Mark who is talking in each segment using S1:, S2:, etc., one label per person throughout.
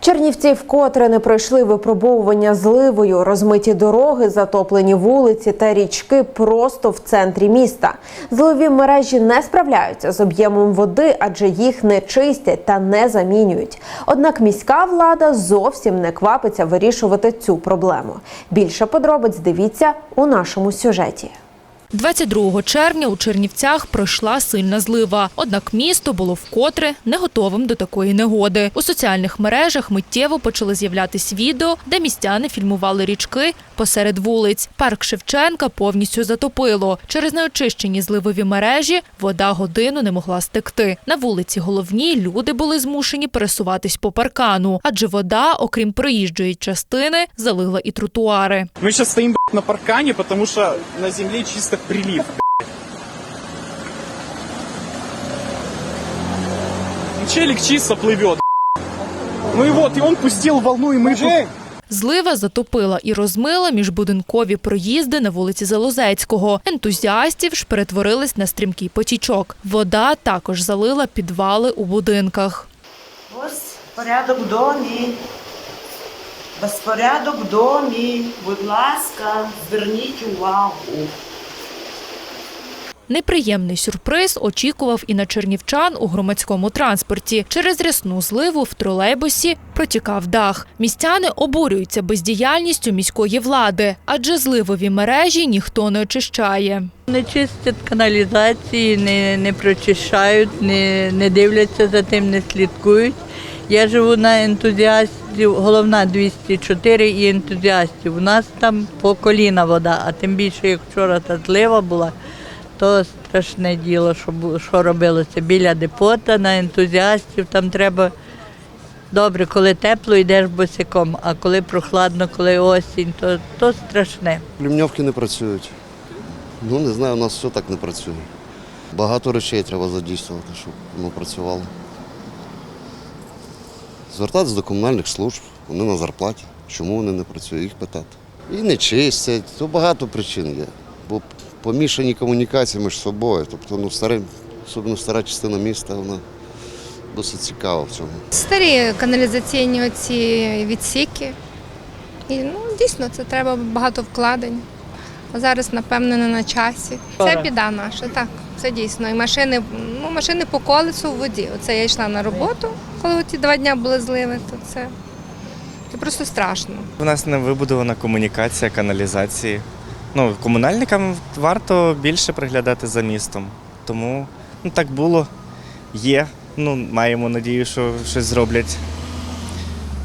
S1: Чернівці вкотре не пройшли випробовування зливою, розмиті дороги, затоплені вулиці та річки просто в центрі міста. Зливі мережі не справляються з об'ємом води, адже їх не чистять та не замінюють. Однак міська влада зовсім не квапиться вирішувати цю проблему. Більше подробиць дивіться у нашому сюжеті.
S2: 22 червня у Чернівцях пройшла сильна злива. Однак місто було вкотре не готовим до такої негоди. У соціальних мережах миттєво почали з'являтись відео, де містяни фільмували річки посеред вулиць. Парк Шевченка повністю затопило. Через неочищені зливові мережі вода годину не могла стекти. На вулиці головній люди були змушені пересуватись по паркану, адже вода, окрім проїжджої частини, залила і тротуари.
S3: Сейчас стоим блядь, на паркане, потому что на земле чисто прилив. блядь. Челик чисто плывет. Ну и вот, и он пустил волну, и мы...
S2: Злива затопила і розмила міжбудинкові проїзди на вулиці Залозецького. Ентузіастів ж перетворились на стрімкий потічок. Вода також залила підвали у будинках.
S4: Ось порядок в домі. Безпорядок в домі. Будь ласка, зверніть увагу.
S2: Неприємний сюрприз очікував і на чернівчан у громадському транспорті. Через рясну зливу в тролейбусі протікав дах. Містяни обурюються бездіяльністю міської влади, адже зливові мережі ніхто не очищає.
S5: Не чистять каналізації, не, не прочищають, не, не дивляться за тим, не слідкують. Я живу на ентузіастів, головна 204 і ентузіастів. У нас там по коліна вода, а тим більше, як вчора та злива була, то страшне діло, що, що робилося біля депота, на ентузіастів. Там треба добре, коли тепло, йдеш босиком, а коли прохладно, коли осінь, то, то страшне.
S6: Плюмньовки не працюють. Ну, не знаю, у нас все так не працює. Багато речей треба задійствувати, щоб воно працювало. Звертатися до комунальних служб, вони на зарплаті. Чому вони не працюють, їх питати. І не чистять, то багато причин є. Бо помішані комунікації між собою. Тобто, ну, старим, особливо стара частина міста, вона досить цікава в цьому.
S7: Старі каналізаційні оці відсіки. І ну, дійсно це треба багато вкладень. А зараз, напевно, не на часі. Це біда наша, так. Це дійсно. І машини, ну, машини по колесу в воді. Оце я йшла на роботу, коли ті два дні були зливи, то це, це просто страшно.
S8: У нас не вибудована комунікація, каналізації. Ну, комунальникам варто більше приглядати за містом. Тому ну, так було, є. Ну, маємо надію, що щось зроблять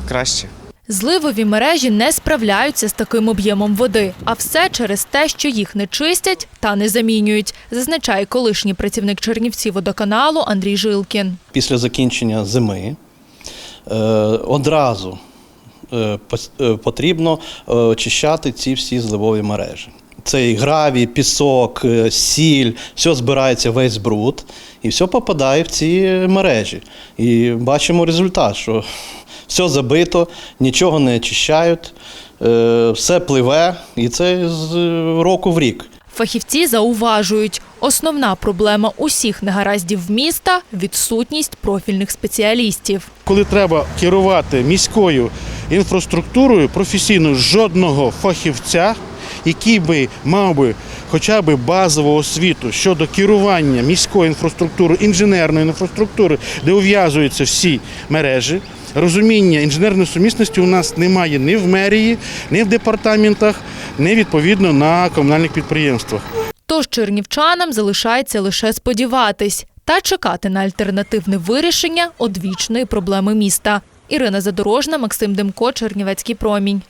S8: краще.
S2: Зливові мережі не справляються з таким об'ємом води, а все через те, що їх не чистять та не замінюють, зазначає колишній працівник Чернівці водоканалу Андрій Жилкін.
S9: після закінчення зими е, одразу потрібно е, очищати ці всі зливові мережі. Це гравій, пісок, е, сіль, все збирається весь бруд і все попадає в ці мережі. І бачимо результат, що все забито, нічого не очищають, е, все пливе, і це з року в рік.
S2: Фахівці зауважують, основна проблема усіх негараздів міста відсутність профільних спеціалістів.
S10: коли треба керувати міською інфраструктурою професійно жодного фахівця, який би мав би хоча б базову освіту щодо керування міською інфраструктурою, інженерної інфраструктури, де ув'язуються всі мережі. Розуміння інженерної сумісності у нас немає ні в мерії, ні в департаментах, ні відповідно на комунальних підприємствах.
S2: Тож чернівчанам залишається лише сподіватись та чекати на альтернативне вирішення одвічної проблеми міста. Ірина Задорожна, Максим Демко, Чернівецький промінь.